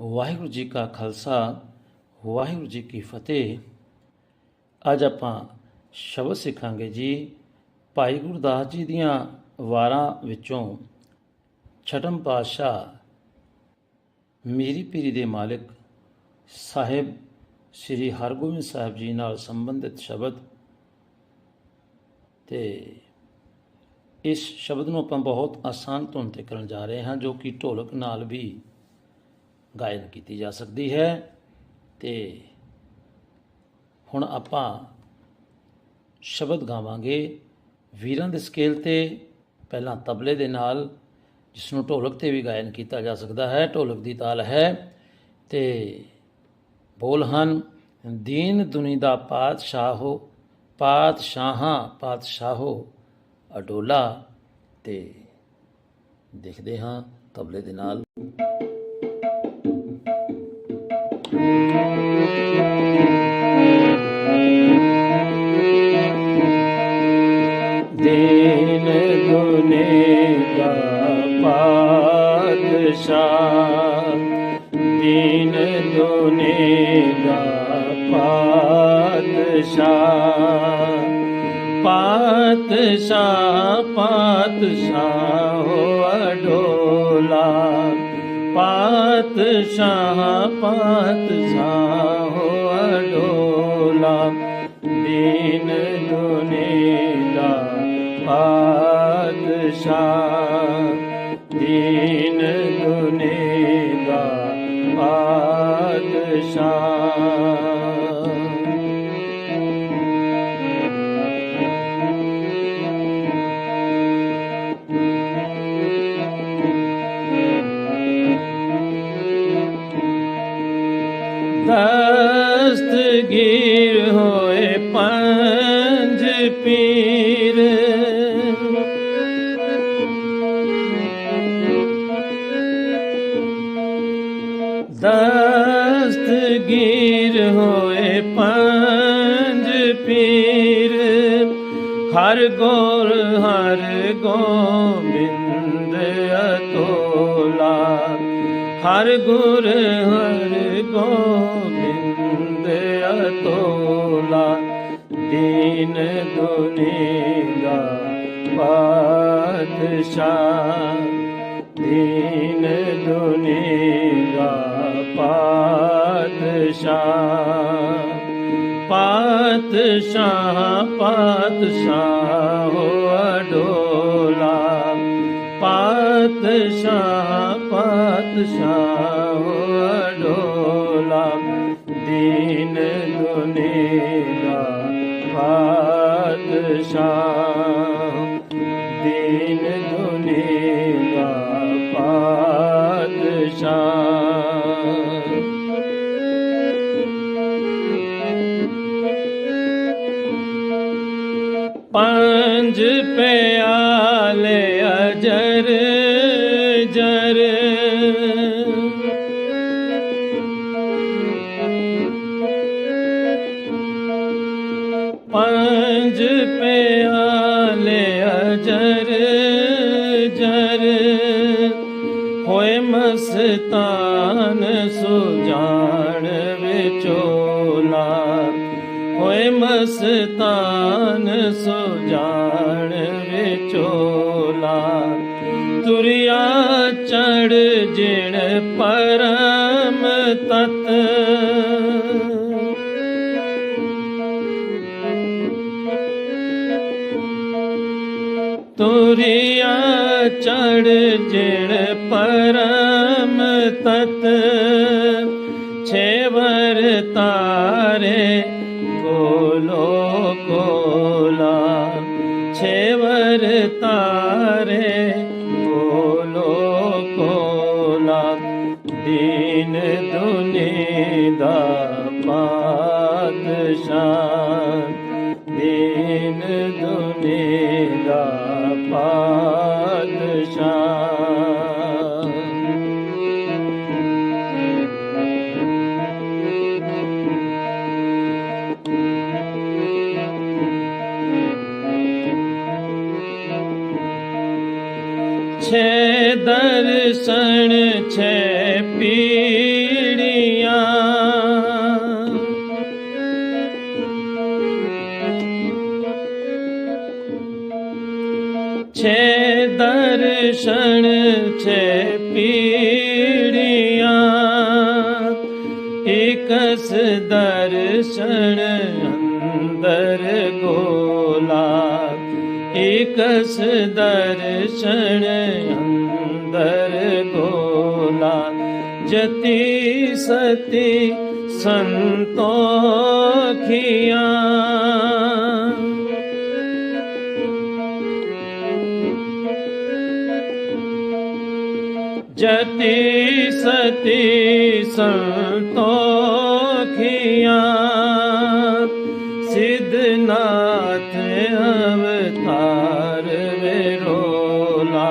ਵਾਹਿਗੁਰੂ ਜੀ ਕਾ ਖਾਲਸਾ, ਵਾਹਿਗੁਰੂ ਜੀ ਕੀ ਫਤਿਹ। ਅੱਜ ਆਪਾਂ ਸ਼ਬਦ ਸਿੱਖਾਂਗੇ ਜੀ, ਭਾਈ ਗੁਰਦਾਸ ਜੀ ਦੀਆਂ ਵਾਰਾਂ ਵਿੱਚੋਂ ਛਟਮ ਪਾਤਸ਼ਾਹ ਮੇਰੀ ਪੀਰੀ ਦੇ ਮਾਲਕ ਸਾਹਿਬ ਸ੍ਰੀ ਹਰਗੋਬਿੰਦ ਸਾਹਿਬ ਜੀ ਨਾਲ ਸੰਬੰਧਿਤ ਸ਼ਬਦ। ਤੇ ਇਸ ਸ਼ਬਦ ਨੂੰ ਆਪਾਂ ਬਹੁਤ ਆਸਾਨ ਧੁਨ ਤੇ ਕਰਨ ਜਾ ਰਹੇ ਹਾਂ, ਜੋ ਕਿ ਢੋਲਕ ਨਾਲ ਵੀ ਗਾਇਨ ਕੀਤੀ ਜਾ ਸਕਦੀ ਹੈ ਤੇ ਹੁਣ ਆਪਾਂ ਸ਼ਬਦ ਗਾਵਾਂਗੇ ਵੀਰਾਂ ਦੇ ਸਕੇਲ ਤੇ, ਪਹਿਲਾਂ ਤਬਲੇ ਦੇ ਨਾਲ ਜਿਸ ਨੂੰ ਢੋਲਕ ਤੇ ਵੀ ਗਾਇਨ ਕੀਤਾ ਜਾ ਸਕਦਾ ਹੈ, ਢੋਲਕ ਦੀ ਤਾਲ ਹੈ ਤੇ ਬੋਲ ਹਨ, ਦੀਨ ਦੁਨੀ ਦਾ ਪਾਤਸ਼ਾਹੋ, ਪਾਤਸ਼ਾਹਾਂ, ਪਾਤਸ਼ਾਹੋ, ਅਡੋਲਾ ਤੇ ਦੇਖਦੇ ਹਾਂ ਤਬਲੇ ਦੇ ਨਾਲ। ीन दोने गा पा शा पा हो अडोला। पा शा पा दस्तगीर होए पंज पीर। दस्त ਦਸਤਗੀਰ ਹੋਏ ਪੰਜ ਪੀਰ। ਹਰ ਗੋਰ, ਹਰ ਗੋਬਿੰਦ ਅਤੋਲਾ। ਹਰ ਗੁਰ, ਹਰ ਗੋਬਿੰਦ ਅਤੋਲਾ। ਦੀਨ ਦੁਨੀਆ ਪਾਤਸ਼ਾਹ। ਦੀਨ ਦੁਨੀਆ पातशाह पातशाह पातशाह हो अडोला पातशाह पातशाह हो अडोला दीन दुनेगा पातशाह दीन दुनेगा पातशाह ਪੰਜ ਪਿਆਲੇ ਅਜਰ ਜਰ। ਹੋਏ ਮਸਤਾਨ ਸੁਜਾਨ ਵਿਚੋਲਾ ਹੋਏ ਮਸਤਾਨ ਸੁਜਾਨ ਵਿਚੋਲਾ ਤੁਰਿਆ ਚੜ ਜਿਣ ਪਰਮ ਤਤ। दिन दुनि दा पातशाह છે દર્શન છે પીડિયા છે દર્શન છે પીડિયા એકસ દર્શન અંદર ગો ਇਕਸ ਦਰਸ਼ਨ ਅੰਦਰ ਗੋਲਾ ਜਤੀ ਸਤੀ ਸੰਤੋਖੀਆਂ। ਜਤੀ ਸਤੀ ਸੰਤੋਖੀਆਂ। ਸਿਧਨਾਥ ਅਵਤਾਰ ਵਿਰੋਲਾ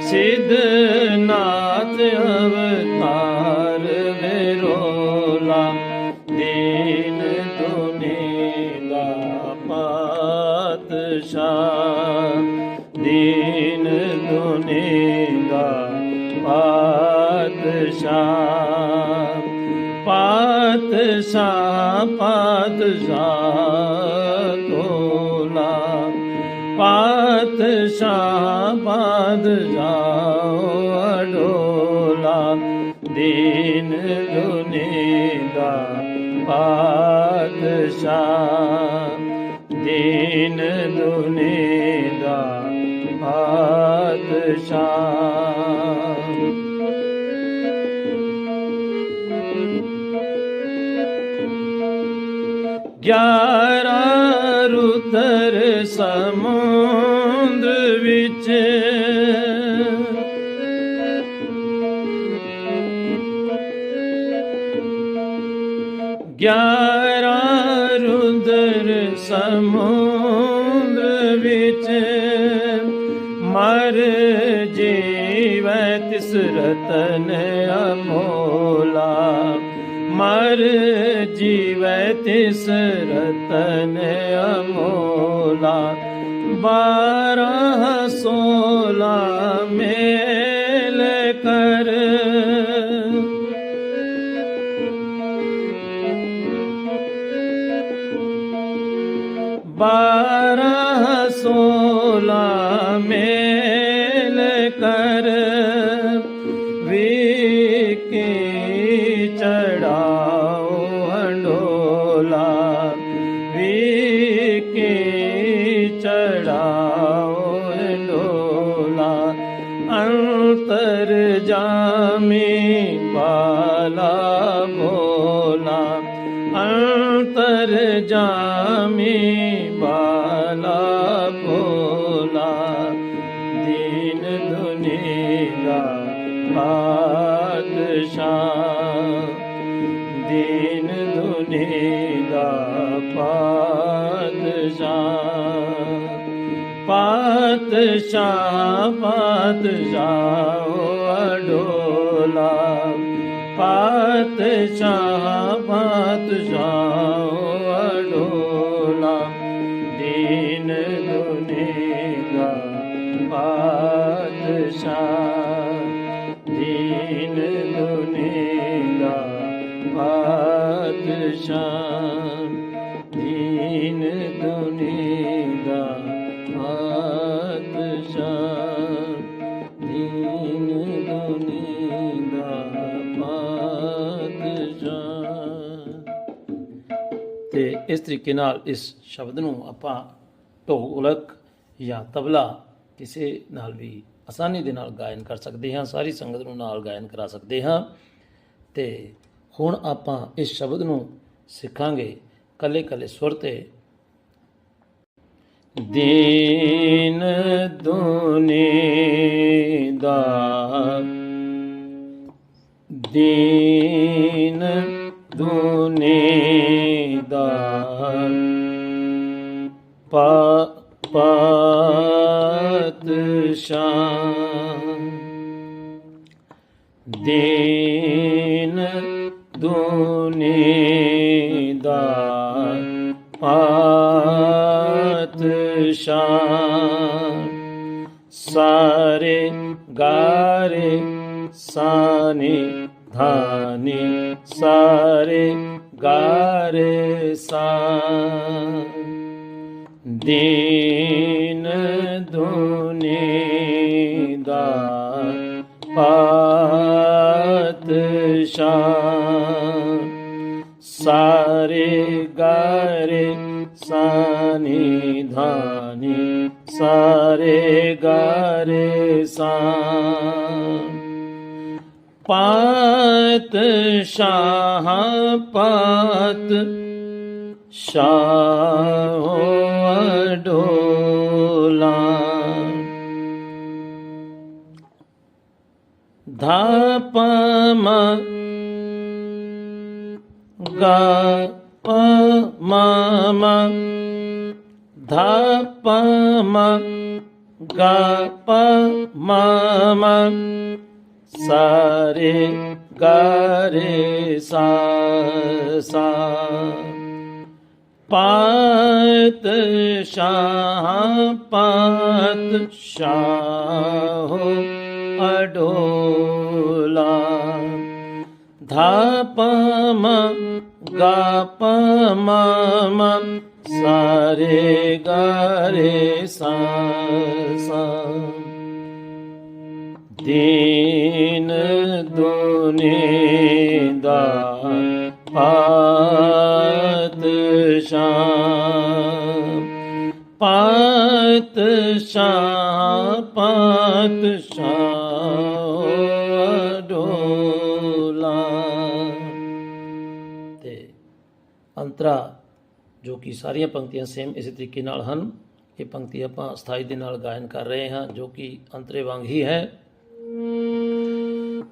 ਸਿਧਨਾਥ ਅਵਤਾਰ ਵਿਰੋਲਾ ਦੀਨ ਦੁਨੀ ਦਾ ਪਾਤਸ਼ਾਹ। ਦੀਨ ਦੁਨੀ ਦਾ ਪਾਤਸ਼ਾਹ। પાતશા પાતશા તોલા પાતશા પાતશા અડોલા દીન દુનિદા પાતશા દીન દુનિદા પાતશા ਦਾ ਪਾਤਸ਼ਾਹ ਗਿਆਰਾਂ ਰੁਦਰ ਸਮੁੰਦਰ ਵਿੱਚ ਗਿਆਰਾਂ ਰੁਦਰ ਸਮੁੰਦਰ ਵਿੱਚ ਮਰ ਜੀਵੈ ਤਿਸ ਰਤਨ ਅਮੋਲਾ ਮਰ जीवति स रतन अमोला बारह सोला मेल कर। बारह सोला मेल জামি বালা ভোলা দিন ধুনিলা বাদশাহ। দিন ধুনিলা বাদশাহ। পাতশাহ পাতশাহ ڈولا پات شاہ پات شاہ ਇਸ ਤਰੀਕੇ ਨਾਲ ਇਸ ਸ਼ਬਦ ਨੂੰ ਆਪਾਂ ਢੋਲਕ ਜਾਂ ਤਬਲਾ ਕਿਸੇ ਨਾਲ ਵੀ ਆਸਾਨੀ ਦੇ ਨਾਲ ਗਾਇਨ ਕਰ ਸਕਦੇ ਹਾਂ, ਸਾਰੀ ਸੰਗਤ ਨੂੰ ਨਾਲ ਗਾਇਨ ਕਰਾ ਸਕਦੇ ਹਾਂ। ਤੇ ਹੁਣ ਆਪਾਂ ਇਸ ਸ਼ਬਦ ਨੂੰ ਸਿੱਖਾਂਗੇ ਕੱਲੇ ਕੱਲੇ ਸੁਰ ਤੇ। ਦੀਨ ਦੁਨੀ ਦਾ, ਦੀਨ ਪਾ ਪਾਤਸ਼ਾਹ ਦੀਨ ਦੁਨੀ ਦਾ ਪਾਤਸ਼ਾਹ ਸਾਰੇ ਗਾਰੇ ਸਾਨੇ ਧਾਨੇ ਸਾਰੇ ਗਾਰੇ ਸਾ ਦੀਨ ਦੁਨੀ ਦਾ ਪਾਤਸ਼ਾਹ। ਸਾਰੇ ਗਾਰੇ ਸਾਨੀ ਧਾਨੀ ਸਾਰੇ ਗਾਰੇ ਸਾ ਪਾਤ ਸ਼ਾਹ ਪਾਤ ਸ਼ਾਹ ડોલા ધાપમ ગપમ ધાપમ ગપમ સારે ગારે સા સા पात शाह पात शहो अडोला। धापम गापम सारे गारे सा दा ਪਾਤਸ਼ਾਹ ਪਾਤਸ਼ਾਹ ਪਾਤਸ਼ਾਹ, ਡੋਲਾ। ਤੇ ਅੰਤਰਾ, ਜੋ ਕਿ ਸਾਰੀਆਂ ਪੰਕਤੀਆਂ ਸੇਮ ਇਸੇ ਤਰੀਕੇ ਨਾਲ ਹਨ ਇਹ ਪੰਕਤੀ ਆਪਾਂ ਸਥਾਈ ਦੇ ਨਾਲ ਗਾਇਨ ਕਰ ਰਹੇ ਹਾਂ, ਜੋ ਕਿ ਅੰਤਰੇ ਵਾਂਗ ਹੀ ਹੈ।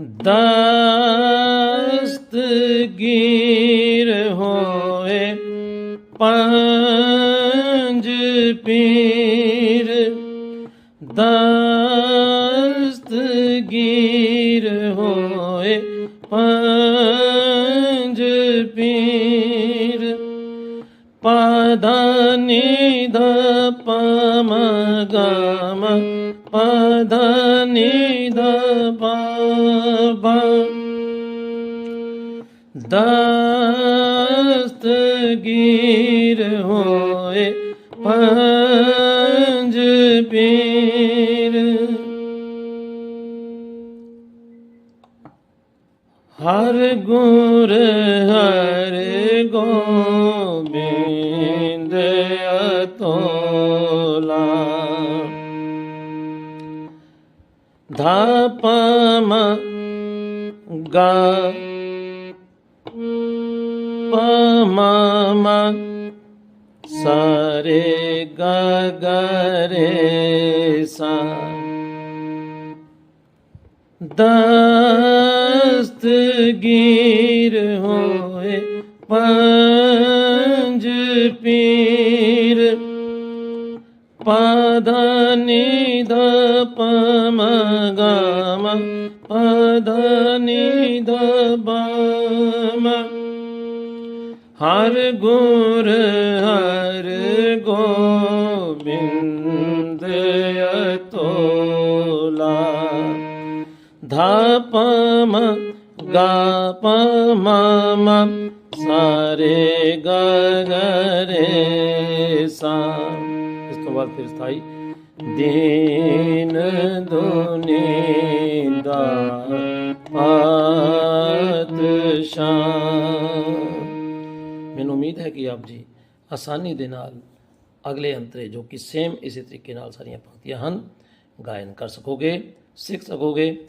ਦਸਤਗੀਰ ਹੋਏ ਪੰਜ ਪੀਰ ਦਸਤਗੀਰ ਹੋਏ ਪੰਜ ਪੀਰ। ਪਧਨੀ ਧ ਪਮ ਗਮ ਪਧਨੀ ਧ ਦਸਤਗੀਰ ਪੰਜ ਪੀਰ। ਹਰ ਗੁਰ ਹਰ ਗੋਬਿੰਦ ਅਤੋਲਾ। ਧਾਪ ਮ ਗਾ ਪ ਸਾਰੇ ਗ ਰੇ ਸਾ ਦਸਤਗੀਰ ਹੋਏ ਪੰਜ ਪੀਰ। ਪਧਨੀ ਧ ਪਮ ਗਮ ਪਧਨੀ ਬਮ। ਹਰ ਗੁਰ ਹਰ ਧਾਪ ਮ ਗਾ ਪ ਮ ਮ ਸਾਰੇ ਗ ਗ ਰੇ ਸਾ। ਇਸ ਤੋਂ ਬਾਅਦ ਫਿਰ ਸਥਾਈ, ਦੀਨ ਦੁਨੀ ਦਾ ਪਾਤਸ਼ਾਹ। ਮੈਨੂੰ ਉਮੀਦ ਹੈ ਕਿ ਆਪ ਜੀ ਆਸਾਨੀ ਦੇ ਨਾਲ ਅਗਲੇ ਅੰਤਰੇ ਜੋ ਕਿ ਸੇਮ ਇਸੇ ਤਰੀਕੇ ਨਾਲ ਸਾਰੀਆਂ ਪੰਕਤੀਆਂ ਹਨ, ਗਾਇਨ ਕਰ ਸਕੋਗੇ, ਸਿੱਖ ਸਕੋਗੇ